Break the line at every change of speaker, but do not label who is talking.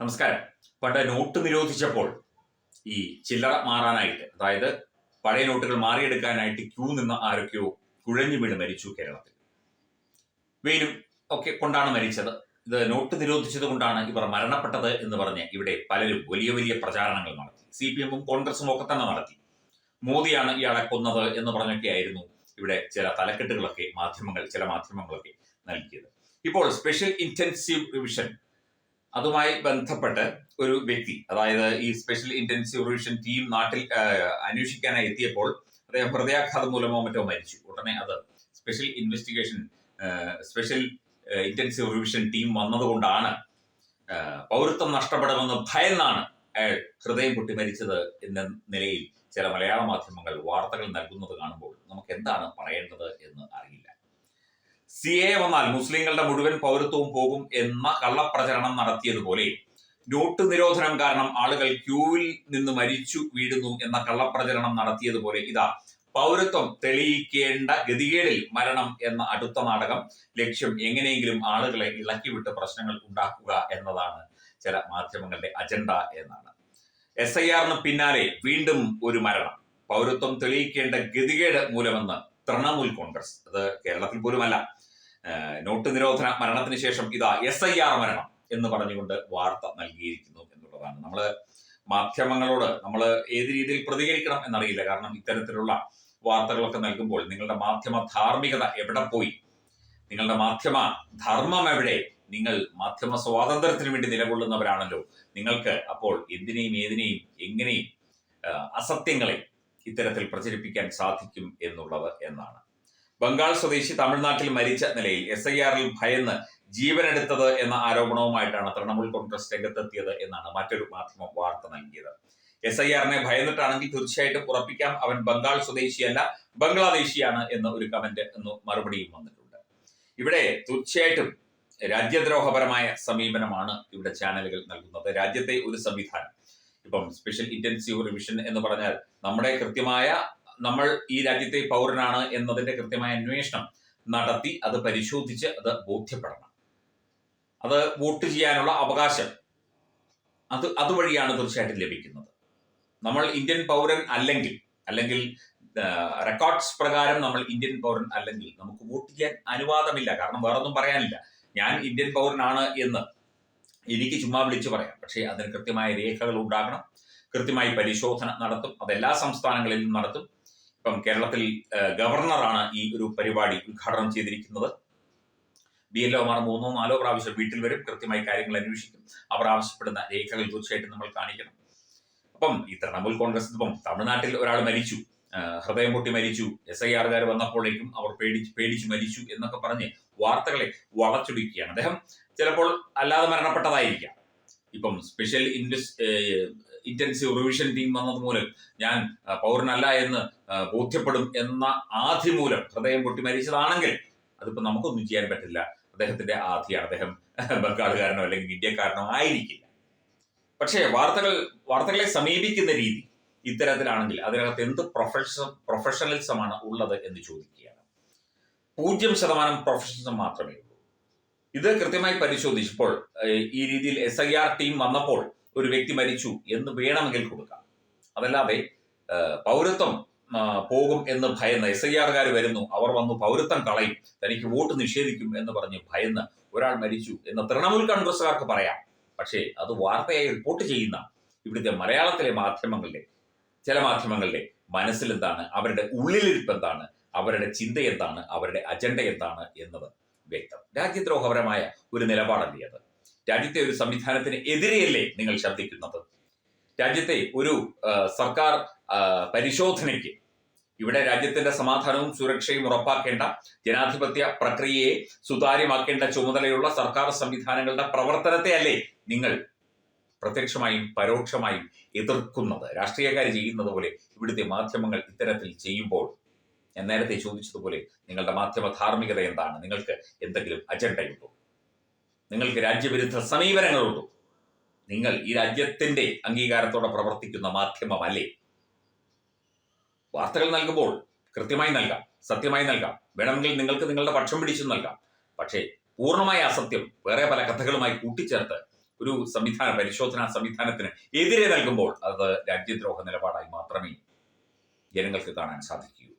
നമസ്കാരം. പണ്ട് നോട്ട് നിരോധിച്ചപ്പോൾ ഈ ചില്ലറ മാറാനായിട്ട് അതായത് പഴയ നോട്ടുകൾ മാറിയെടുക്കാനായിട്ട് ക്യൂ നിന്ന ആരൊക്കെയോ കുഴഞ്ഞു വീണ് മരിച്ചു കേരളത്തിൽ. വെയിലും ഒക്കെ കൊണ്ടാണ് മരിച്ചത്. ഇത് നോട്ട് നിരോധിച്ചത് കൊണ്ടാണ് ഇവർ മരണപ്പെട്ടത് എന്ന് പറഞ്ഞ് ഇവിടെ പലരും വലിയ വലിയ പ്രചാരണങ്ങൾ നടത്തി. സി പി എമ്മും കോൺഗ്രസും ഒക്കെ തന്നെ നടത്തി. മോദിയാണ് ഇയാളെ കൊന്നത് എന്ന് പറഞ്ഞൊക്കെ ആയിരുന്നു ഇവിടെ ചില തലക്കെട്ടുകളൊക്കെ മാധ്യമങ്ങൾ ചില മാധ്യമങ്ങളൊക്കെ നൽകിയത്. ഇപ്പോൾ സ്പെഷ്യൽ ഇന്റൻസീവ് റിവിഷൻ അതുമായി ബന്ധപ്പെട്ട് ഒരു വ്യക്തി അതായത് ഈ സ്പെഷ്യൽ ഇന്റൻസീവ് റിവിഷൻ ടീം നാട്ടിൽ അന്വേഷിക്കാനായി എത്തിയപ്പോൾ അദ്ദേഹം ഹൃദയാഘാതം മൂലമോ മറ്റോ മരിച്ചു. ഉടനെ അത് special investigation special intensive revision team വന്നതുകൊണ്ടാണ് പൗരത്വം നഷ്ടപ്പെടുമെന്ന് ഭയന്നാണ് അയാൾ ഹൃദയം പൊട്ടി മരിച്ചത് എന്ന നിലയിൽ ചില മലയാള മാധ്യമങ്ങൾ വാർത്തകൾ നൽകുന്നത് കാണുമ്പോൾ നമുക്ക് എന്താണ് പറയേണ്ടത് എന്ന് അറിയില്ല. സി എ വന്നാൽ മുസ്ലിങ്ങളുടെ മുഴുവൻ പൗരത്വവും പോകും എന്ന കള്ളപ്രചരണം നടത്തിയതുപോലെ നോട്ട് നിരോധനം കാരണം ആളുകൾ ക്യൂവിൽ നിന്ന് മരിച്ചു വീഴുന്നു എന്ന കള്ളപ്രചരണം നടത്തിയതുപോലെ ഇതാ പൗരത്വം തെളിയിക്കേണ്ട ഗതികേടിൽ മരണം എന്ന അടുത്ത നാടകം ലക്ഷ്യം എങ്ങനെയെങ്കിലും ആളുകളെ ഇളക്കിവിട്ട് പ്രശ്നങ്ങൾ ഉണ്ടാക്കുക എന്നതാണ് ചില മാധ്യമങ്ങളുടെ അജണ്ട എന്നാണ്. എസ് ഐ ആറിന് പിന്നാലെ വീണ്ടും ഒരു മരണം. പൗരത്വം തെളിയിക്കേണ്ട ഗതികേട് മൂലമെന്ന് തൃണമൂൽ കോൺഗ്രസ്. അത് കേരളത്തിൽ പോലുമല്ല. നോട്ട് നിരോധന മരണത്തിന് ശേഷം ഇതാ എസ് ഐ ആർ മരണം എന്ന് പറഞ്ഞുകൊണ്ട് വാർത്ത നൽകിയിരിക്കുന്നു എന്നുള്ളതാണ്. നമ്മൾ മാധ്യമങ്ങളോട് നമ്മൾ ഏത് രീതിയിൽ പ്രതികരിക്കണം എന്നറിയില്ല. കാരണം ഇത്തരത്തിലുള്ള വാർത്തകളൊക്കെ നൽകുമ്പോൾ നിങ്ങളുടെ മാധ്യമ ധാർമ്മികത എവിടെ പോയി? നിങ്ങളുടെ മാധ്യമ ധർമ്മം എവിടെ? നിങ്ങൾ മാധ്യമ സ്വാതന്ത്ര്യത്തിന് വേണ്ടി നിലകൊള്ളുന്നവരാണല്ലോ. നിങ്ങൾക്ക് അപ്പോൾ എന്തിനേയും ഏതിനേയും എങ്ങനെയും അസത്യങ്ങളെ ഇത്തരത്തിൽ പ്രചരിപ്പിക്കാൻ സാധിക്കും എന്നുള്ളത് എന്നാണ്. ബംഗാൾ സ്വദേശി തമിഴ്നാട്ടിൽ മരിച്ച നിലയിൽ എസ് ഐ ആറിൽ ഭയന്ന് ജീവനെടുത്തത് എന്ന ആരോപണവുമായിട്ടാണ് തൃണമൂൽ കോൺഗ്രസ് രംഗത്തെത്തിയത് എന്നാണ് മറ്റൊരു മാധ്യമം വാർത്ത നൽകിയത്. എസ് ഐ ആറിനെ ഭയന്നിട്ടാണെങ്കിൽ തീർച്ചയായിട്ടും ഉറപ്പിക്കാം. അവൻ ബംഗാൾ സ്വദേശിയല്ല ബംഗ്ലാദേശിയാണ് എന്ന ഒരു കമന്റ് എന്ന് മറുപടിയും വന്നിട്ടുണ്ട്. ഇവിടെ തീർച്ചയായിട്ടും രാജ്യദ്രോഹപരമായ സമീപനമാണ് ഇവിടെ ചാനലുകൾ നൽകുന്നത്. രാജ്യത്തെ ഒരു സംവിധാനം. ഇപ്പം സ്പെഷ്യൽ ഇന്റൻസീവ് റിവിഷൻ എന്ന് പറഞ്ഞാൽ നമ്മുടെ കൃത്യമായ നമ്മൾ ഈ രാജ്യത്തെ പൗരനാണ് എന്നതിന്റെ കൃത്യമായ അന്വേഷണം നടത്തി അത് പരിശോധിച്ച് അത് ബോധ്യപ്പെടണം. അത് വോട്ട് ചെയ്യാനുള്ള അവകാശം അത് അതുവഴിയാണ് തീർച്ചയായിട്ടും ലഭിക്കുന്നത്. നമ്മൾ ഇന്ത്യൻ പൗരൻ അല്ലെങ്കിൽ അല്ലെങ്കിൽ റെക്കോർഡ്സ് പ്രകാരം നമ്മൾ ഇന്ത്യൻ പൗരൻ അല്ലെങ്കിൽ നമുക്ക് വോട്ട് ചെയ്യാൻ അനുവാദമില്ല. കാരണം വേറൊന്നും പറയാനില്ല. ഞാൻ ഇന്ത്യൻ പൗരനാണ് എന്ന് എനിക്ക് ചുമ്മാ വിളിച്ചു പറയാം. പക്ഷേ അതിന് കൃത്യമായ രേഖകൾ ഉണ്ടാകണം കൃത്യമായി പരിശോധന നടത്തും അത് എല്ലാ സംസ്ഥാനങ്ങളിലും നടത്തും. ഇപ്പം കേരളത്തിൽ ഗവർണറാണ് ഈ ഒരു പരിപാടി ഉദ്ഘാടനം ചെയ്തിരിക്കുന്നത്. ബി എൽ ഒമാർ മൂന്നോ നാലോ പ്രാവശ്യം വീട്ടിൽ വരും കൃത്യമായി കാര്യങ്ങൾ അന്വേഷിക്കും. അവർ ആവശ്യപ്പെടുന്ന രേഖകൾ തീർച്ചയായിട്ടും നമ്മൾ കാണിക്കണം. അപ്പം ഈ തൃണമൂൽ കോൺഗ്രസ് ഇപ്പം തമിഴ്നാട്ടിൽ ഒരാൾ മരിച്ചു ഹൃദയം പൊട്ടി മരിച്ചു എസ് ഐ ആറുകാർ വന്നപ്പോഴേക്കും അവർ പേടിച്ച് പേടിച്ച് മരിച്ചു എന്നൊക്കെ പറഞ്ഞ് വാർത്തകളെ വളച്ചൊടിക്കുകയാണ്. അദ്ദേഹം ചിലപ്പോൾ അല്ലാതെ മരണപ്പെട്ടതായിരിക്കാം. ഇപ്പം special invest intensive revision team വന്നത് മൂലം ഞാൻ പൗരനല്ല എന്ന് ബോധ്യപ്പെടും എന്ന ആധി മൂലം ഹൃദയം പൊട്ടി മരിച്ചതാണെങ്കിൽ അതിപ്പോ നമുക്കൊന്നും ചെയ്യാൻ പറ്റില്ല. അദ്ദേഹത്തിന്റെ ആധിയാണ്. അദ്ദേഹം ബംഗാളുകാരനോ അല്ലെങ്കിൽ ഇന്ത്യക്കാരനോ ആയിരിക്കില്ല. പക്ഷേ വാർത്തകൾ വാർത്തകളെ സമീപിക്കുന്ന രീതി ഇത്തരത്തിലാണെങ്കിൽ അതിനകത്ത് എന്ത് പ്രൊഫഷ പ്രൊഫഷണലിസമാണ് ഉള്ളത് എന്ന് ചോദിക്കുകയാണ്. പൂജ്യം ശതമാനം പ്രൊഫഷണലിസം മാത്രമേ ഉള്ളൂ. ഇത് കൃത്യമായി പരിശോധിച്ചപ്പോൾ ഈ രീതിയിൽ എസ് ഐ ആർ ടീം വന്നപ്പോൾ ഒരു വ്യക്തി മരിച്ചു എന്ന് വേണമെങ്കിൽ കൊടുക്കാം. അതല്ലാതെ പൗരത്വം പോകും എന്ന് ഭയന്ന് എസ് ഐ ആർകാർ വരുന്നു. അവർ വന്നു പൗരത്വം കളയും. തനിക്ക് വോട്ട് നിഷേധിക്കും എന്ന് പറഞ്ഞ് ഭയന്ന് ഒരാൾ മരിച്ചു എന്ന് തൃണമൂൽ കോൺഗ്രസ്സുകാർക്ക് പറയാം. പക്ഷേ അത് വാർത്തയായി റിപ്പോർട്ട് ചെയ്യുന്ന ഇവിടുത്തെ മലയാളത്തിലെ മാധ്യമങ്ങളുടെ ചില മാധ്യമങ്ങളുടെ മനസ്സിൽ എന്താണ്? അവരുടെ ഉള്ളിലിരിപ്പ് എന്താണ്? അവരുടെ ചിന്ത എന്താണ്? അവരുടെ അജണ്ട എന്താണ്? എന്നത് വ്യക്തം. രാജ്യദ്രോഹപരമായ ഒരു നിലപാടല്ലേ അത്? രാജ്യത്തെ ഒരു സംവിധാനത്തിന് എതിരെയല്ലേ നിങ്ങൾ ശബ്ദിക്കുന്നത്? രാജ്യത്തെ ഒരു സർക്കാർ പരിശോധനയ്ക്ക് ഇവിടെ രാജ്യത്തിന്റെ സമാധാനവും സുരക്ഷയും ഉറപ്പാക്കേണ്ട ജനാധിപത്യ പ്രക്രിയയെ സുതാര്യമാക്കേണ്ട ചുമതലയുള്ള സർക്കാർ സംവിധാനങ്ങളുടെ പ്രവർത്തനത്തെ അല്ലേ നിങ്ങൾ പ്രത്യക്ഷമായും പരോക്ഷമായും എതിർക്കുന്നത്? രാഷ്ട്രീയക്കാർ ചെയ്യുന്നത് പോലെ ഇവിടുത്തെ മാധ്യമങ്ങൾ ഇത്തരത്തിൽ ചെയ്യുമ്പോൾ ഞാൻ നേരത്തെ ചോദിച്ചതുപോലെ നിങ്ങളുടെ മാധ്യമ ധാർമ്മികത എന്താണ്? നിങ്ങൾക്ക് എന്തെങ്കിലും അജണ്ടയുണ്ടോ? നിങ്ങൾക്ക് രാജ്യവിരുദ്ധ സമീപനങ്ങളുണ്ടോ? നിങ്ങൾ ഈ രാജ്യത്തിന്റെ അംഗീകാരത്തോടെ പ്രവർത്തിക്കുന്ന മാധ്യമമല്ലേ? വാർത്തകൾ നൽകുമ്പോൾ കൃത്യമായി നൽകാം സത്യമായി നൽകാം. വേണമെങ്കിൽ നിങ്ങൾക്ക് നിങ്ങളുടെ പക്ഷം പിടിച്ചു നൽകാം. പക്ഷേ പൂർണമായ അസത്യം വേറെ പല കഥകളുമായി കൂട്ടിച്ചേർത്ത് ഒരു സംവിധാന പരിശോധനാ സംവിധാനത്തിന് എതിരെ നൽകുമ്പോൾ അത് രാജ്യദ്രോഹ നിലപാടായി മാത്രമേ ജനങ്ങൾക്ക് കാണാൻ സാധിക്കൂ.